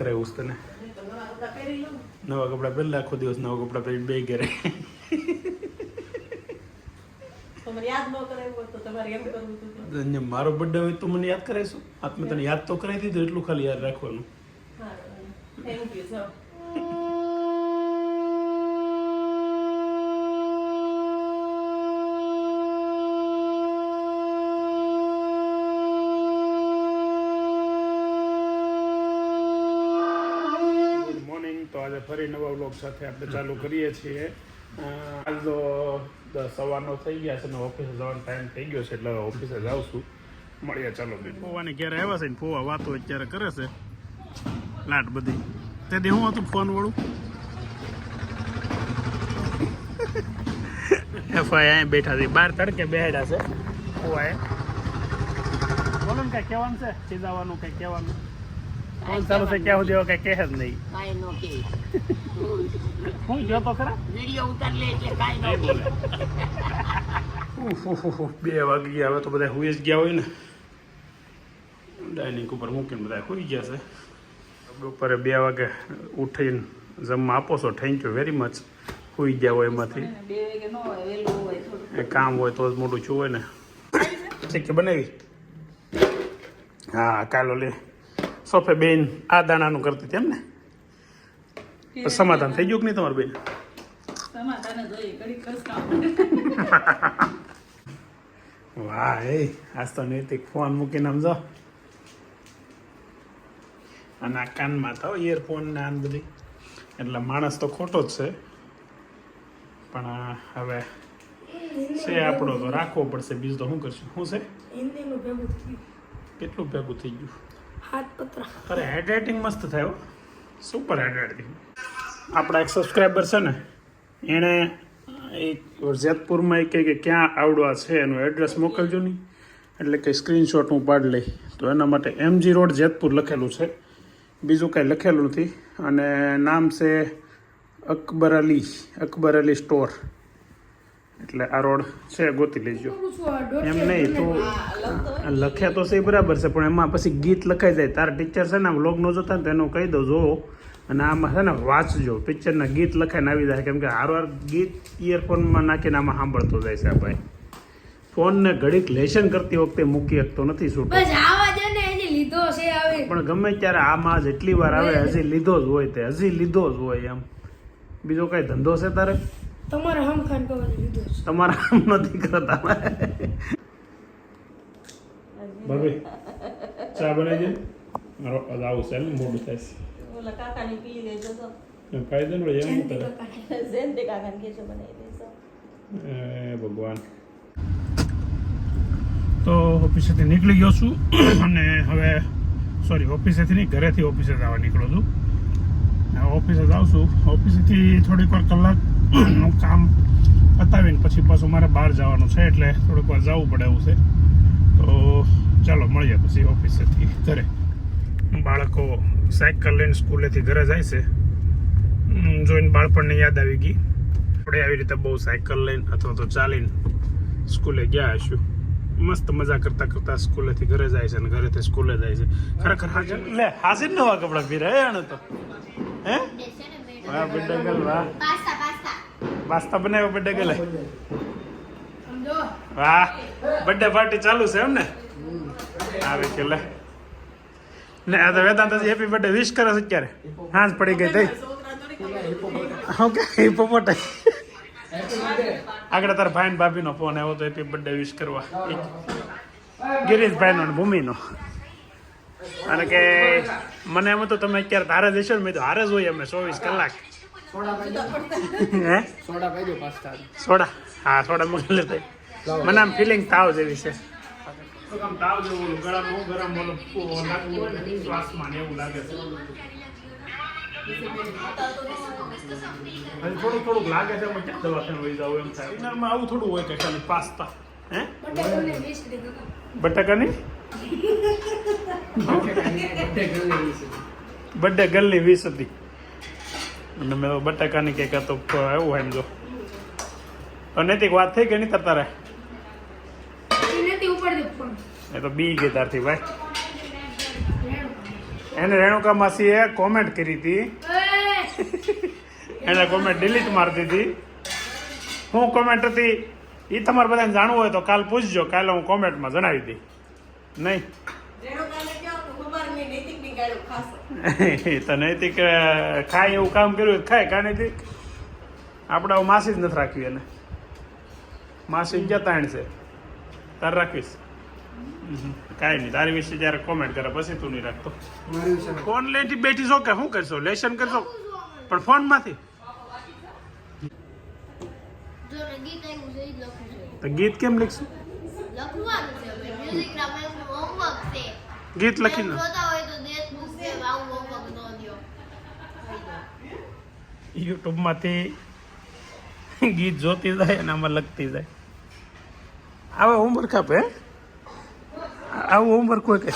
કરાવ્યું છે તને નવા કપડાં પહેલા આખો દિવસ નવા કપડાં પહેરી બે ઘરે મારો બર્થડે હોય તો મને યાદ કરાવીશું આ તો તને યાદ તો કરાવી દીધું એટલું ખાલી યાદ રાખવાનું થેન્ક યુ ફરી સાથે આપણે ચાલુ કરીએ છીએ. આજ તો સવારનો થઈ ગયા છે ને ઓફિસે જવાનો ટાઈમ થઈ ગયો છે એટલે ઓફિસે જાઉં છું. મળીએ, ચાલો ફોવાની ક્યારે આવ્યા છે ને ફોવા વાતો અત્યારે કરે છે. લાટ બધી. તે દી હું હતું ફોન વાળું? એફઆઈ અહીં બેઠા છે. બાર તડકે બેઠા છે. ફોવાએ બોલો ને કઈ કહેવાનું છે? સીધાવાનું કઈ કહેવાનું? ફોન ચાલુ છે ક્યાં સુધી કઈ કહે જ નહીં કાંઈ નો કે હું ગયો તો ખરા વીડિયો ઉતાર લે એટલે કાંઈ નો ઉફ, બે વાગી ગયા હવે તો બધા હુઈ જ ગયા હોય ને ડાઇનિંગ ઉપર મૂકીને બધા હુઈ ગયા છે બપોરે બે વાગે ઉઠીને જમવા આપો છો થેન્ક યુ વેરી મચ હુઈ ગયા હોય એમાંથી બે વાગે ન હોય વહેલું હોય થોડું એ કામ હોય તો જ મોટું છું હોય ને ઠીક છે બનાવી હા કાલો લે સોફે બેન આ દાણાનું કરતી હતી એમ ને સમાધાન થઈ ગયું કે નહીં તમારું બેન. વાહ એ આજ તો નૈતિક ફોન મૂકીને આમ જો. અને આ કાનમાં તો ઇયરફોન ને આન બધી. એટલે માણસ તો ખોટો જ છે. પણ હવે છે આપણો તો રાખવો પડશે. બીજું તો શું કરશું? શું છે? કેટલું ભેગું થઈ ગયું? હાથ પત્ર અરે હેન્ડરાઇટિંગ મસ્ત થયો સુપર હેન્ડરાઇટિંગ આપણા એક સબસ્ક્રાઈબર છે ને, એણે એક જેતપુરમાં કહે કે ક્યાં આવડવા છે એનું એડ્રેસ મોકલજો નહીં. એટલે કે સ્ક્રીનશોટ હું પાડી લઈ તો એના માટે એમજી રોડ જેતપુર લખેલું છે. બીજું કાંઈ લખેલું નથી. અને નામ છે અકબર અલી અકબર અલી સ્ટોર એટલે આ રોડ છે ગોતી લેજો. એમ નહીં તું લખ્યા તો છે બરાબર છે પણ એમાં પછી ગીત લખાઈ જાય. તારા ટીચર છે ને આમ લોગ ન જોતા ને તો એનું કહી દો જોવો અને આમાં છે ને વાંચજો. પિક્ચરના ગીત લખાઈને આવી જાય. કેમ કે હારવાર ગીત ઇયરફોનમાં નાખીને આમાં સાંભળતો જાય છે આ ભાઈ. ફોનને ઘડીક લેશન કરતી વખતે મૂકી શકતો નથી છૂટો. પણ ગમે ત્યારે આમાં જેટલી વાર આવે હજી લીધો જ હોય તે હજી લીધો જ હોય એમ. બીજો કઈ ધંધો છે તારે? તમારે હમ ખાન કહો લીધો છે. તમારા આમ નથી કરતા. ભાભી ચા બનાવી દે. મારો અવાજ આવું છે ને મોડું થાય ઓલા કાકાની પી લેજો તો. છે ખાઈ દે ને એમ કરે. જયંતિ કાકાને કહેજો બનાવી દેજો. એ ભગવાન. તો ઓફિસેથી નીકળી ગયો છું અને હવે સોરી ઓફિસેથી નહીં ઘરેથી ઓફિસે જવા નીકળો છું. ઓફિસે જાઉં છું. ઓફિસેથી થોડીક વાર કલાક નું કામ પતાવીને પછી પાછું મારે બહાર જવાનું છે એટલે થોડુંક વાર જવું પડે એવું છે. તો ચાલો મળીએ પછી ઓફિસેથી ઘરે. બાળકો સાયકલ લઈને સ્કૂલેથી ઘરે જાય છે. જોઈને બાળપણની યાદ આવી ગઈ. આપણે આવી રીતે બહુ સાયકલ લઈને અથવા તો ચાલીને સ્કૂલે ગયા હશું. મસ્ત મજા કરતા કરતા સ્કૂલેથી ઘરે જાય છે અને ઘરેથી સ્કૂલે જાય છે. ખરેખર હાજર લે હાજર નવા કપડા પહેરે હે તો? હે? વાહ ગર્લ વાહ. પાસ્તા બનાવ્યો બર્થડે સમજો? વાહ બર્થડે પાર્ટી ચાલુ છે એમ ને? આવે કે લે. ને આ તો વેદાંત હેપી બર્થડે વિશ કરે છે અત્યારે. હાંજ પડી ગઈ થઈ ઓકે હિપોપોટે આગળ તારા ભાઈ ભાભી ભાભીનો ફોન આવ્યો તો હેપી બર્થડે વિશ કરવા. ગિરીશભાઈનો ભૂમિ ભૂમિનો. અને કે મને એમ તો તમે અત્યારે હારે જશો ને મેં તો હારે જ હોય અમે ચોવીસ કલાક. હે? Soda pasta. સોડા? હા સોડા મગી લેતા મને આમ ફિલિંગ તાવ જેવી છે. આમ તાવ જેવું ગળામાં ગરમ ઓલું ઓ લાગતું હોય ને શ્વાસમાં એવું લાગે છે. હજી થોડુંક થોડુંક લાગે છે અમે ક્યાં દવાખાને વહી જાવ એમ થાય. ડિનરમાં આવું થોડું હોય કે ખાલી પાસ્તા. હે? બટાકાને બર્થડે ગર્લની વીસ હતી. અને મેં તો બટાકાની કંઈક હતો એવું એમ જો. અને નૈતિક વાત થઈ કે નહીં તાર એ તો બી ગઈ તારથી ભાઈ. એને રેણુકા માસીએ કોમેન્ટ કરી હતી. એને કોમેન્ટ ડિલીટ મારી દીધી. હું કોમેન્ટ હતી એ તમારે બધાને જાણવું હોય તો કાલ પૂછજો કાલે હું કોમેન્ટમાં જણાવી દઈ નહીં રેણુકાને કહો તો ખબર નહીં નૈતિકની ગાળો ખાશે તો નૈતિક ખાય એવું કામ કર્યું ખાય કા નૈતિક આપણે માસી જ નથી રાખવી એને. માસી ક્યાં તાણ છે. તાર રાખીશ કાંઈ નહીં તારી વિશે જ્યારે કોમેન્ટ કરે પછી તું નહીં રાખતો. ફોન લઈને બેઠી છો કે શું કરશો? લેશન કરશો? પણ ફોનમાંથી? લખું તો ગીત કેમ લખશું? ગીત લખીને એમ જોતા હોય તો દેશમુખ છે આવું હોમવર્ક ન દ્યો યુટ્યુબમાંથી ગીત જોતી જાય અને આમાં લખતી જાય. આવા હોમવર્ક આપે? આવું હોમવર્ક હોય કે?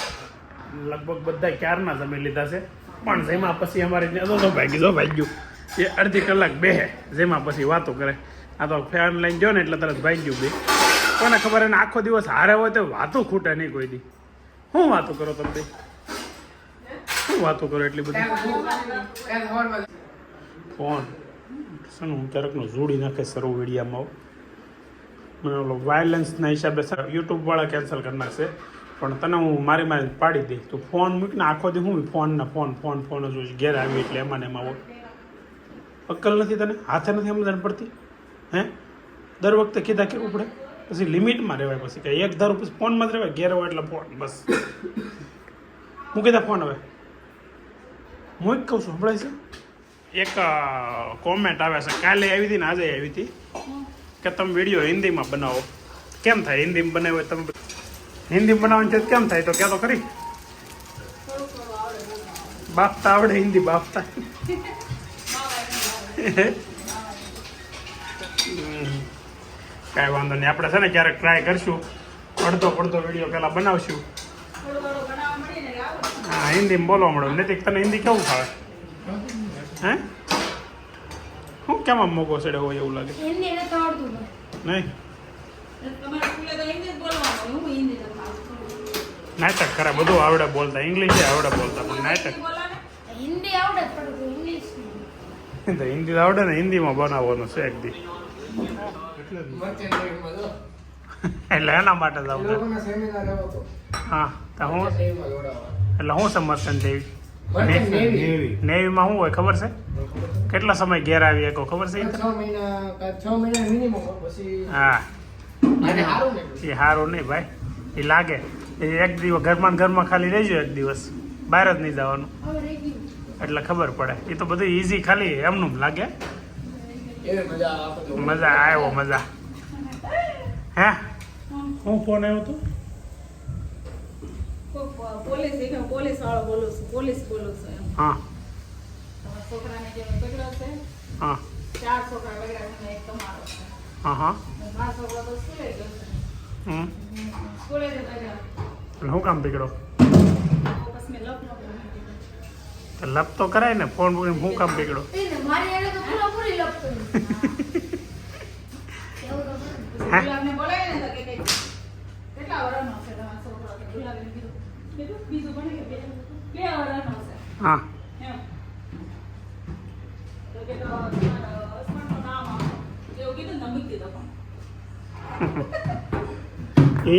લગભગ બધા ક્યારના જમી લીધા છે. પણ જેમાં પછી અમારે ત્યાં તો ભાગી જો ભાગ્યું એ અડધી કલાક બેહે, જેમાં પછી વાતો કરે. આ તો ફેન લઈને જો ને એટલે તરત ભાગ્યું બે. કોને ખબર એને આખો દિવસ હારે હોય તો વાતો ખૂટે નહીં કોઈ દી. શું વાતો કરો તમે શું વાતો કરો એટલી બધી? ફોન શું હું ક્યારેકનો જોડી નાખે સર્વ મીડિયામાં મને ઓલો વાયલન્સના હિસાબે યુટ્યુબવાળા કેન્સલ કરી નાખશે. પણ તને હું મારી મારી પાડી દઈશ. તો ફોન મૂકીને, આખો દી હું ફોનના ફોન ફોન ફોન જ છે. ઘેર આવી એટલે એમાં ને એમાં અક્કલ નથી તને? હાથે નથી સમજણ પડતી? હે? દર વખતે કીધા કેવું પડે પછી લિમિટમાં રહેવાય પછી કે એક ધારું પછી ફોનમાં જ રહેવાય. ઘેર હોય એટલે ફોન બસ. મૂકી દે ફોન હવે? હું એક કહું છું, સંભળાય છે? એક કોમેન્ટ આવે છે કાલે આવી હતી ને આજે આવી હતી? કે તમે વીડિયો હિન્દીમાં બનાવો. કેમ થાય? હિન્દીમાં બનાવ્યો તમે હિન્દી બનાવવાની છે કેમ થાય? તો કે તો ખરી. બાપતા આવડે હિન્દી બાપતા. કાંઈ વાંધો નહીં. આપણે છે ને ક્યારેક ટ્રાય કરશું. અડધો પડધો વીડિયો પહેલાં બનાવશું. હા હિન્દીમાં બોલવા મળે. નથી તને હિન્દી કેવું ફાવે? હે હું કેમ આમ મોગો સડે હોય એવું લાગે નહીં તમારા સ્કૂલે તો હિન્દી જ બોલવાનું હોય. હું હિન્દી જ બોલું. નાટક ખરા બધું આવડે બોલતા ઇંગ્લિશ આવડે બોલતા પણ નાટક હિન્દી આવડે. તો હિન્દી આવડે ને હિન્દીમાં બનાવવાનું છે એક દી. એટલે એના માટે જ આવડે. હા તો હું. એટલે હું સમર્થન દેવી. નેવીમાં શું હોય ખબર છે? કેટલા સમય ઘેર આવી શકો ખબર છે ઈ છ તને? મહિના કાં છ મહિના મિનિમમ પછી હા. એ સારું નહીં ભાઈ એ લાગે. એ એક દિવસ ઘરમાં ને ઘરમાં ખાલી રહેજો એક દિવસ. બહાર જ નહીં જવાનું. એટલે ખબર પડે. એ તો બધું ઈઝી ખાલી એમનું લાગે. મજા આપે તો. મજા આવ્યો મજા. હે? હું ફોન આવ્યો તો? કોક પોલીસ હું પોલીસ વાળો બોલું છું પોલીસ બોલું છું એમ. હા. તમારા છોકરાને જે પકડ્યો છે હા. ચાર છોકરા પકડ્યા છે એક તમારો છે. હા હા. અને મારો છોકરો તો સ્કૂલે ગયો છે. હમ. સ્કૂલે જ પકડ્યો હું કામ તો મેં લપ તો લપ તો કરાય ને ફોન હું કામ એને મારી એને તો કે કેટલા વર્ષનો છે તમારો છોકરો તો હા. એ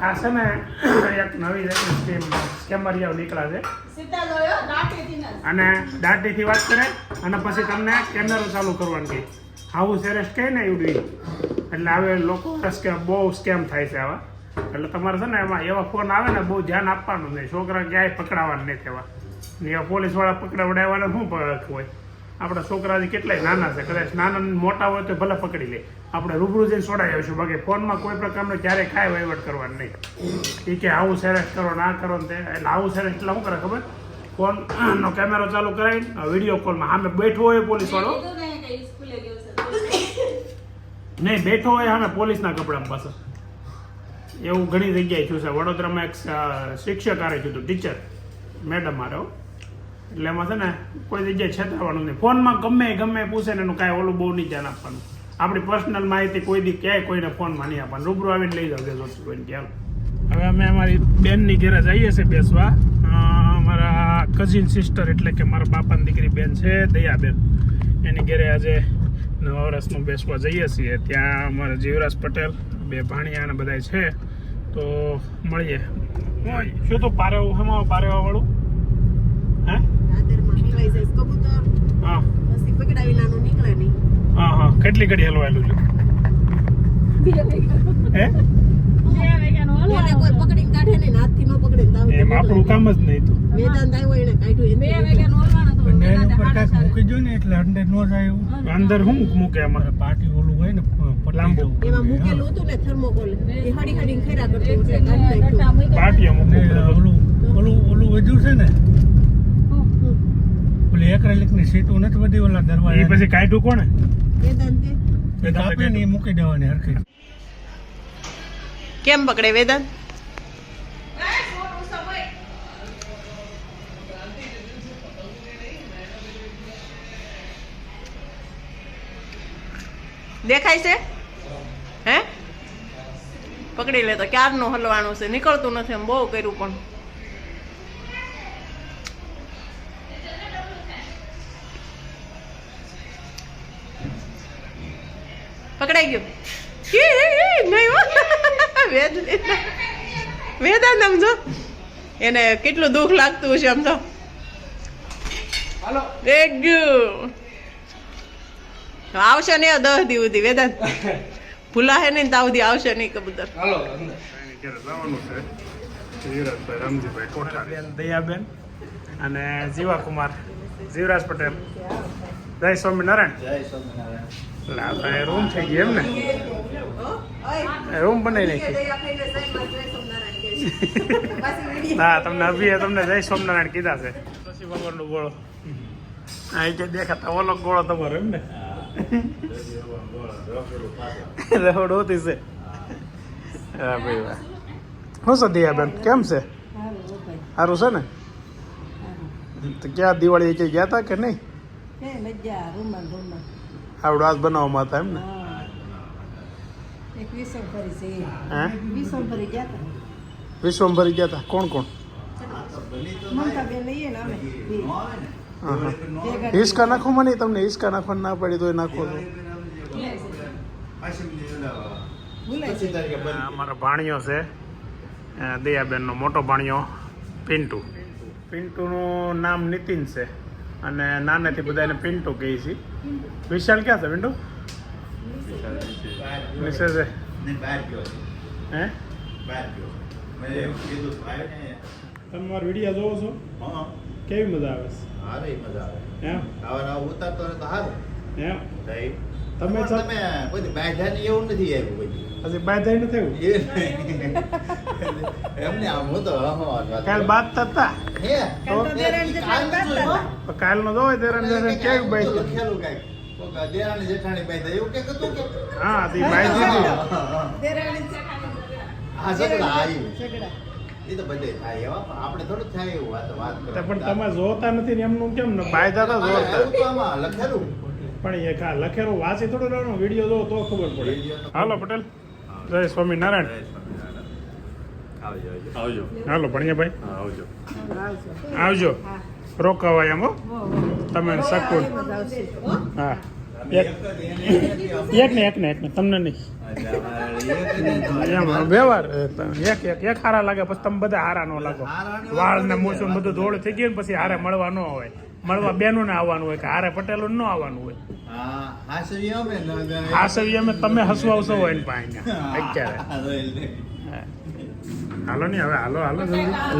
આ છે ને એક નવી સ્કીમ સ્કેમરિયાઓ નીકળ્યા છે. અને દાંતીથી વાત કરે અને પછી તમને કેમેરો ચાલુ કરવાનું કહે. આવું સેરેસ્ટ કહે ને એવું ઈ. એટલે હવે લોકો બહુ સ્કેમ થાય છે આવા. એટલે તમારે છે ને એમાં એવા ફોન આવે ને બહુ ધ્યાન આપવાનું નહીં. છોકરા ક્યાંય પકડાવાના નહીં થવા ને એવા પોલીસવાળા પકડાવડાવવાના શું પરખ હોય? આપણા છોકરા હજી કેટલાય નાના છે. કદાચ નાના મોટા હોય તો ભલે પકડી લે. આપણે રૂબરૂ જઈને છોડાઈ આવીશું. બાકી ફોનમાં કોઈ પ્રકારનો ક્યારેય કાંઈ વહીવટ કરવાનો નહીં. એ કે આવું સેરેસ્ટ કરો ના કરો ને તે. એટલે આવું સેરેસ્ટ એટલે શું કરે ખબર? ફોન નો કેમેરો ચાલુ કરાવીને વીડિયો કોલમાં સામે બેઠો હોય પોલીસ વાળો. મેં કીધું ને કે ઈ સ્કૂલે ગયો છે. નહીં બેઠો હોય સામે પોલીસના કપડામાં પાસે એવું ઘણી જગ્યાએ થયું છે. વડોદરામાં એક શિક્ષક આરે થયું હતું ટીચર, મેડમ હો. એટલે એમાં છે ને કોઈ જગ્યાએ છેતરવાનું નહીં. ફોનમાં ગમે ગમે પૂછે ને એનું કાંઈ ઓલું બહુ નહીં ધ્યાન આપવાનું. આપણી પર્સનલ માહિતી કોઈ દી ક્યાંય કોઈને ફોનમાં નહીં આપવાનું. રૂબરૂ આવીને લઈ જાવ જો કોઈને ક્યાં હવે અમે અમારી બેનની ઘેરે જઈએ છીએ બેસવા. અમારા કઝિન સિસ્ટર એટલે કે મારા બાપાની દીકરી બેન છે, દયાબેન. એની ઘેરે આજે નવા વર્ષનું બેસવા જઈએ છીએ. ત્યાં અમારા જીવરાજ પટેલ, બે ભાણિયા અને બધા છે. તો મળીએ. શું તો પારે હેમાં પારે વાળું? હે? હા. હા હા. કેટલી ઘડી હલવાયેલું છે? હે. પકડીને કાઢે ને તાવ એમ આપણું કામ જ નહીં તો વેદાંત આવ્યો એને કાઢ્યું બે એને વાગ્યાનો તો પણ ઉપર સાડા મૂકી દો ને એટલે અંદર નો જાય એવું. અંદર શું મૂકે એમાં પાટી ઓલું હોય ને લાંબુ. એમાં મૂકેલું હતું ને થર્મોકોલ. એ ખૈરા કરતું ઓલું ઓલું ઓલું વધ્યું છે ને? ઓલી એક્રેલિકની સીટું નથી બધી ઓલા એ પછી કાઢ્યું કોને વેદાંતે. એ ને મૂકી દેવાની હરખી. કેમ પકડે વેદાંત? દેખાય છે? હે? પકડી લે તો ક્યારનું હલવાનું છે? નીકળતું નથી એમ બહુ કર્યું પણ. પકડાઈ ગયું. નહીં વેદાંત આમ જો. એને કેટલું દુઃખ લાગતું છે આમ તો. એક ગયું આવશે નહીં દસ દી સુધી વેદાંત. ભૂલાશે નહીં તાવ દી આવશે નહીં કબૂતર. હાલો દયાબેન અને જીવાકુમાર જીવરાજ પટેલ. જય સ્વામિનારાયણ. જય સ્વામિનારાયણ. રૂમ થઈ ગઈ એમ ને રૂમ બનાવી નાખી. ના તમને અભિએ તમને જય સ્વામિનારાયણ કીધા છે. પછી ભગવાનનો ગોળો. આ જે દેખાતા ઓલો ગોળો તમારો એમ ને? રહોડ હોતી છે હા ભાઈ વાહ શું છે દિયાબેન કેમ છે સારું છે ને તો ક્યાં દિવાળી કે ગયા હતા કે નહીં આવડો આજ બનાવવામાં હતા એમ ને ફરી ગયા હતા વિશ્વમ ગયા હતા કોણ કોણ મમતા બેન લઈએ ને અમે હિસકા નાખવામાં નહીં તમને હિસકા નાખવા ના પડી તો એ નાખો તો. અમારો ભાણિયો છે દયાબેનનો મોટો ભાણિયો પિન્ટુ. પિન્ટુનું નામ નીતિન છે અને નાનેથી બધા એને પિન્ટુ કહે છે વિશાલ ક્યાં છે પિન્ટુ? નિશે છે. હે? તમે મારો વીડિયો જોવો છો? કેવી મજા આવે છે? એમ? એમ? તમે છો? એવું નથી આવ્યું કોઈ હજી બાય થઈ નથી આવ્યું એમને આમ હું તો કાલ બાદ થતા હે? દેરાણી. તો કાલનો જોવે કેવી લખેલું કાંઈક. દેરાણી જેઠાણી બાઈ થાય. એવું કંઈક હતું કે? હા તે દીધી દેરાણી. હા, ઝઘડા, હા, ઝઘડા. ઈ તો બધે થાય. એવા, પણ આપણે થોડું થાય એવું આ વાત પણ તમે જોતા નથી ને એમનું કેમ ને જોતા? આમાં લખેલું. પણ એ કા લખેલું વાંચી થોડું રહેવાનું વીડિયો જોવો તો ખબર પડે. હાલો પટેલ. જય સ્વામિનારાયણ. હાલો ભણિયાભાઈ. આવજો. આવજો. રોકાવાય એમ હો. તમે શકુન. હો? એક ને એક ને એક ને તમને નહીં વ્યવહાર એક એક એક હારા લાગે પછી તમે બધા હારા ન લાગો. વાળ ને મૂછું બધું ધોળ થઈ ગયું ને પછી હારે મળવા ન હોય. મળવા બેનું ને આવવાનું હોય કે હારે પટેલું ન આવવાનું હોય. હા, ને, ને- સવી અમે તમે હસવાવશો હોય ને પાસે અત્યારે. હાલો નહીં હવે હાલો હાલો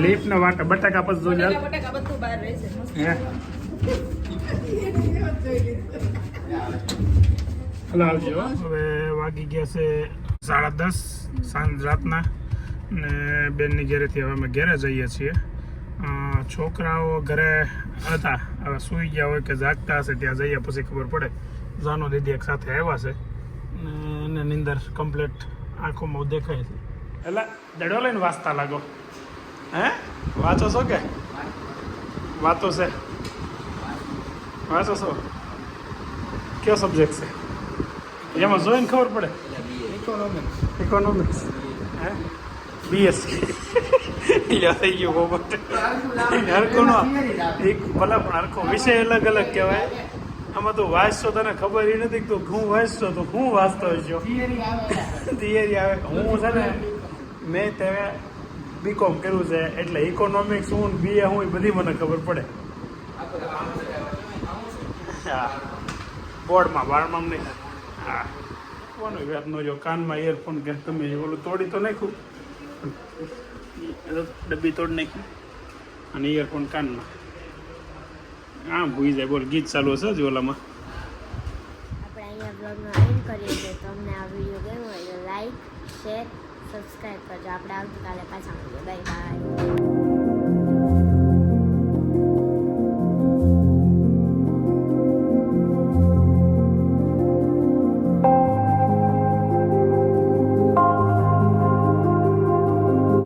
લીપ ને વાટે બટાકા પછી જોઈ બટાકા બધું બહાર રહેશે હે? હાલો આવજો. હવે વાગી ગયા છે સાડા દસ, સાંજ રાતના. ને બેનની ઘેરેથી હવે અમે ઘેરે જઈએ છીએ. છોકરાઓ ઘરે હતા, હવે સૂઈ ગયા હોય કે જાગતા હશે ત્યાં જઈએ, પછી ખબર પડે. જાનો દીદી એક સાથે આવ્યા છે. ને એને નિંદર કમ્પ્લીટ આંખોમાં દેખાય છે. એટલે દડો લઈને વાંચતા લાગો. હે? વાંચો છો કે? વાતો છે. વાંચો છો? કયો સબ્જેક્ટ છે? એમાં જોઈને ખબર પડે. ઇકોનોમિક્સ ઇકોનોમિક્સ હે? બીએસસી એટલે થઈ ગયું પોપટ હરખોનો એક ભલા પણ હરખો. વિષય અલગ અલગ કહેવાય. આમાં તું વાંચશો તને ખબર એ નથી કે તું હું વાંચશો તો હું વાંચતો હશો? થિયરી આવે. હું છે ને મેં તે બીકોમ કર્યું છે એટલે ઇકોનોમિક્સ હું બીએ હું એ બધી મને ખબર પડે. હા. બોર્ડમાં વાળમાં નહીં હા. કોનો વ્યાપનો જો કાનમાં ઇયરફોન કે તમે ઓલું તોડી તો નાખ્યું? ડબ્બી તોડી નાખી. અને ઇયરફોન કાનમાં. હા ભૂઈ જાય. બોલ ગીત ચાલુ હશે જ ઓલામાં? આપણે અહીંયા બ્લોગનો એન્ડ કરીએ છીએ. તમને આ વીડિયો ગમ્યો હોય તો લાઈક શેર સબસ્ક્રાઈબ કરજો. આપણે આવતીકાલે પાછા મળીએ. Bye bye